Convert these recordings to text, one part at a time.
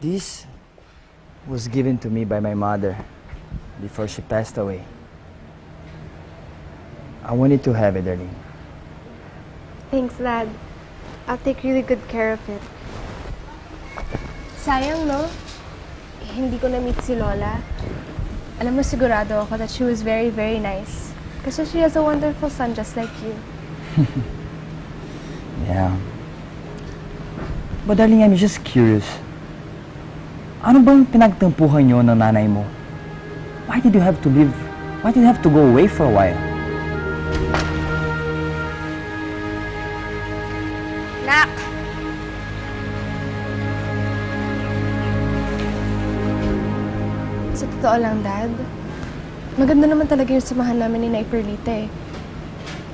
This was given to me by my mother before she passed away. I wanted to have it, Darlene. Thanks, Dad. I'll take really good care of it. Sayang, no? Hindi ko na-meet si Lola. Alam mo, sigurado ako that she was very, very nice. Kasi she has a wonderful son just like you. Yeah. But darling, I'm just curious. Ano bang pinagtampuhan niyo ng nanay mo? Why did you have to leave? Why did you have to go away for a while? Nak! Sa totoo lang, Dad, maganda naman talaga yung samahan namin ni Nay Perlita eh.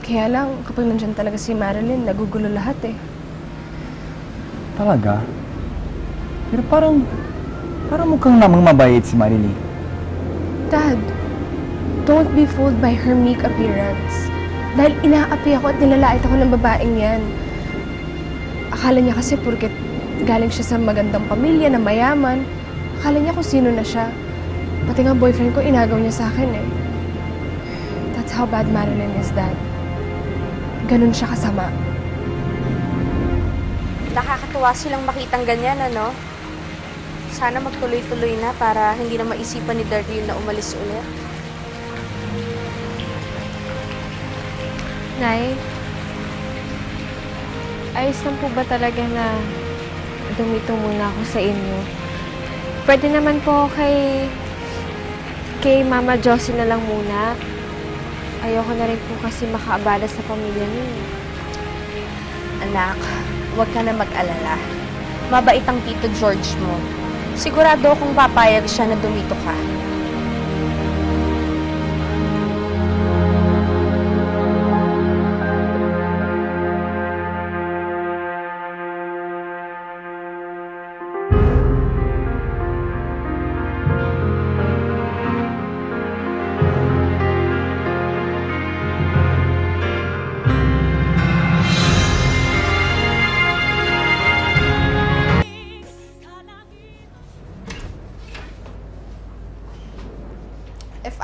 Kaya lang, kapag nandyan talaga si Marilyn, nagugulo lahat eh. Talaga? Pero parang, parang mukhang namang mabait si Marilyn. Dad, don't be fooled by her meek appearance. Dahil inaapi ako at nilalait ako ng babaeng yan. Akala niya kasi porket galing siya sa magandang pamilya na mayaman, akala niya kung sino na siya. Pati nga boyfriend ko, inagaw niya sa akin eh. That's how bad Marilyn is, Dad. Ganun siya kasama. Nakakatuwa silang makitang ganyan, ano? Sana magtuloy-tuloy na para hindi na maisipan ni Darlene na umalis ulit. Nay, ayos lang po ba talaga na dumito muna ako sa inyo? Pwede naman po kay kay Mama Josie na lang muna. Ayoko na rin po kasi makaabala sa pamilya niyo. Anak, huwag ka na mag-alala. Mabait ang Tito George mo. Sigurado akong papayag siya na dumito ka.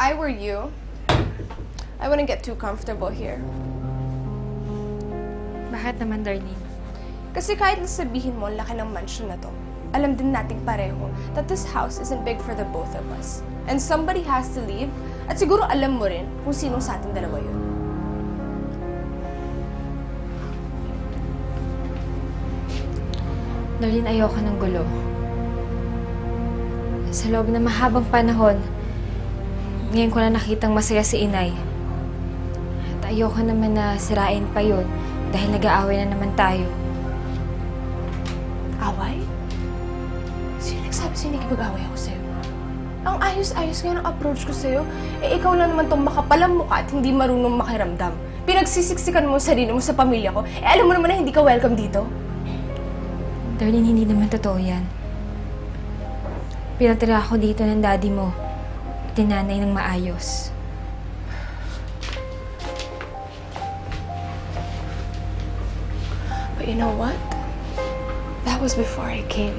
I were you, I wouldn't get too comfortable here. Bakit naman, Darlene? Kasi kahit nasabihin mo, ang laki ng mansion na to, alam din nating pareho that this house isn't big for the both of us. And somebody has to leave, at siguro alam mo rin kung sino sa ating dalawa yun. Darlene, ayoko ng gulo. Sa loob ng mahabang panahon, ngayon ko na nakitang masaya si inay. At ayoko naman na sirain pa yun dahil nag-aaway na naman tayo. Away? Sino nagsabi sa'yo nakipag-away ako sa'yo? Ang ayos-ayos nga ng approach ko sa'yo, eh ikaw lang naman tong makapalang mukha at hindi marunong makiramdam. Pinagsisiksikan mo sa sarili mo sa pamilya ko, eh alam mo naman na hindi ka welcome dito. Darlene, hindi naman totoo yan. Pinatira ako dito ng daddy mo tinanay ng maayos. But you know what? That was before I came.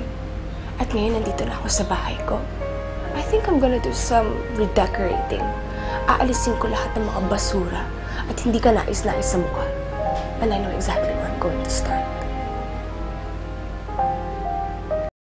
At ngayon, nandito na ako sa bahay ko. I think I'm gonna do some redecorating. Aalisin ko lahat ng mga basura at hindi ka nais-nais sa mukha. And I know exactly where I'm going to start.